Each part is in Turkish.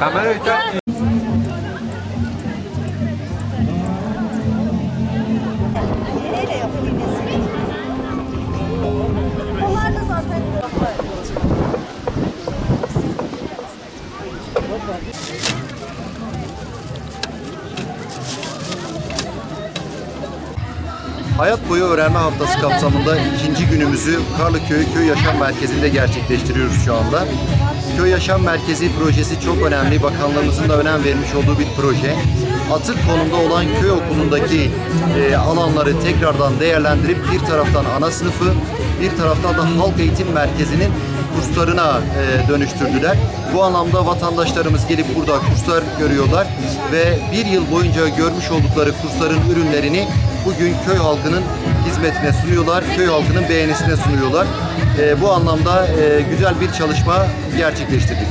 Kamerayı çek. Neyle yapıyor iğnesi? Hayat boyu öğrenme haftası kapsamında ikinci günümüzü Karlıköy Köy Yaşam Merkezi'nde gerçekleştiriyoruz şu anda. Köy Yaşam Merkezi projesi çok önemli. Bakanlığımızın da önem vermiş olduğu bir proje. Atık konumda olan köy okulundaki e, alanları tekrardan değerlendirip bir taraftan ana sınıfı, bir taraftan da halk eğitim merkezinin kurslarına e, dönüştürdüler. Bu anlamda vatandaşlarımız gelip burada kurslar görüyorlar ve bir yıl boyunca görmüş oldukları kursların ürünlerini bugün köy halkının hizmetine sunuyorlar, köy halkının beğenisine sunuyorlar. E, bu anlamda e, güzel bir çalışma gerçekleştirdik.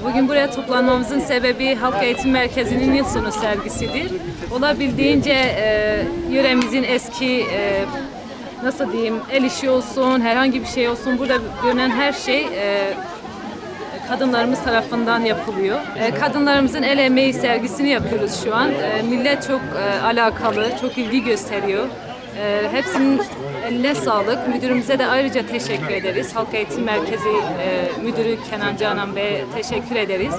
Bugün buraya toplanmamızın sebebi Halk Eğitim Merkezi'nin yıl sonu sergisidir. Olabildiğince e, yöremizin eski e, nasıl diyeyim el işi olsun, herhangi bir şey olsun burada görünen her şey e, kadınlarımız tarafından yapılıyor. Kadınlarımızın el emeği sergisini yapıyoruz şu an. Millet çok alakalı, çok ilgi gösteriyor. E, hepsinin eline sağlık. Müdürümüze de ayrıca teşekkür ederiz. Halk Eğitim Merkezi e, Müdürü Kenan Canan Bey'e teşekkür ederiz.